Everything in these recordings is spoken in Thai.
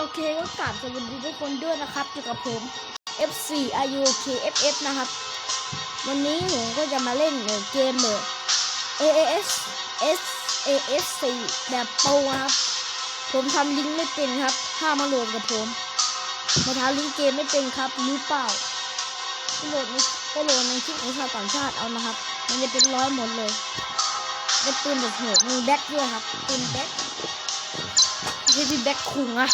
โอเคก็กราบสวัสดีทุกคนด้วยนะครับอยู่กับผม F4 IUK FF นะครับ วันนี้ผมก็จะมาเล่นเกมแบบ AAS S AS 4แบบโปรครับ ผมทำลิงก์ไม่เป็นครับ ถ้ามาโหลดกับผมมาทำลิงก์เกมไม่เป็นครับรู้เปล่าโหลดในไปโหลดในคลิปของชาวต่างชาติเอานะครับ มันจะเป็นร้อยหมดเลยเป็นปืนแบบโหดมีแบ็คด้วยครับปืนแบ็คไม่ใช่พี่แบ็คคุงอะ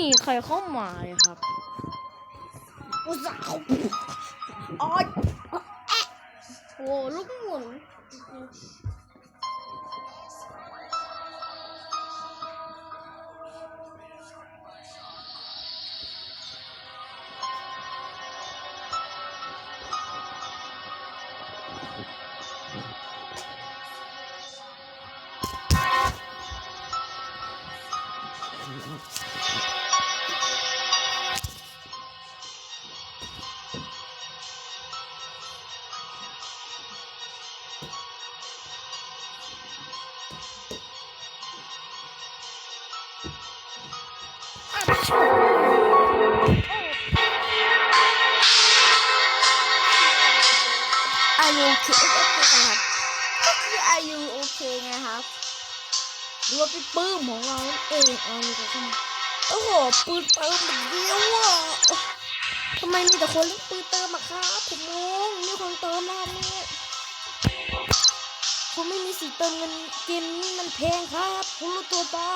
ม่มีใครเข้ามาเลยครับอุตส่าห์เขาอ๋อยแอะโอ้ลูกหมุน อายุโอเคเอฟเอฟครับก็คืออายุโอเคไงครับหรือว่าเป็นปื้มของเรานั่นเองเอานี่ก็เข้ามาโอ้โหปืนเติมแบบเดียวอะทำไมมีแต่คนเล่นปืนเติมอะครับผมงงมีคนเติมแล้วเนี่ยผมไม่มีสิทธิ์เติมเงินเกมนี้มันแพงครับคุณรู้ตัวเปล่า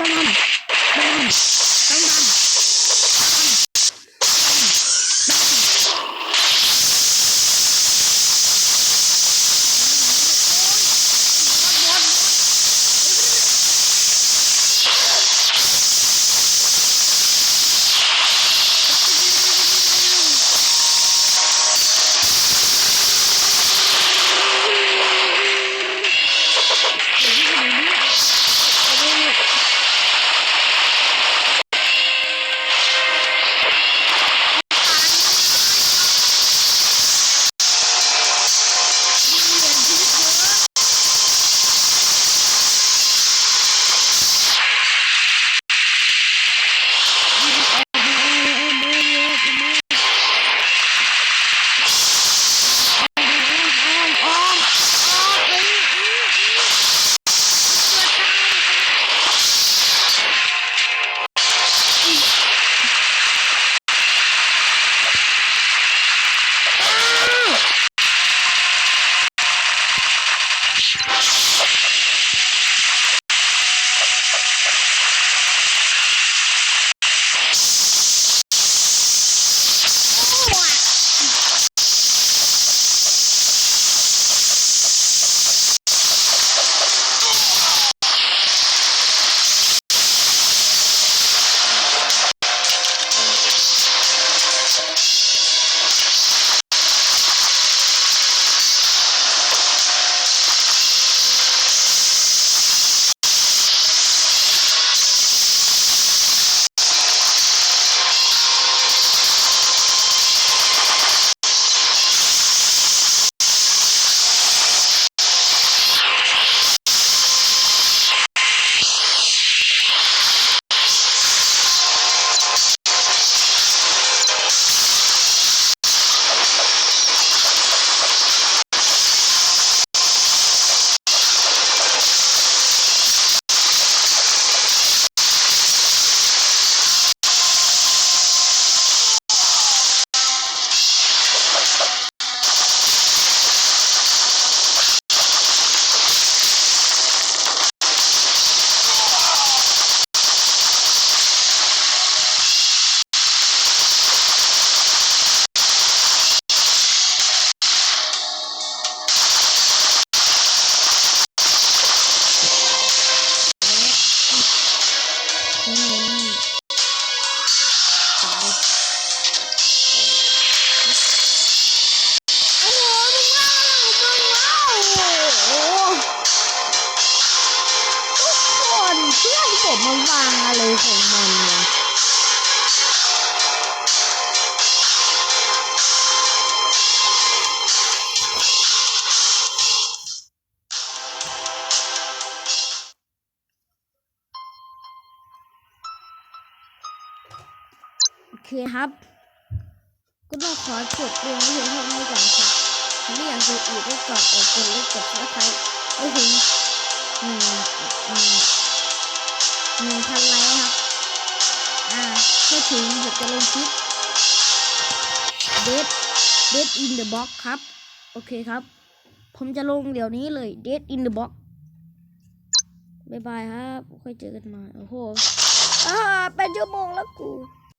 Ben aldım. Ben aldım. Ben aldım. คครับ ก็ต้องขอจบเรื่องเพียงเท่านี้ก่อนครับถ้าไม่อยากดูอีกก็กดกดกดไลค์กดซับสไครต์ให้ถึงหนึ่งหนึ่งหนึ่งพันไลค์ครับ อ่าให้ถึงผมจะลงคลิป Dead Dead in the Box ครับ โอเคครับ ผมจะลงเดี๋ยวนี้เลย Dead in the Box บายบายครับ ค่อยเจอกันใหมาโอ้โหอ่าเป็นชั่วโมงแล้วกู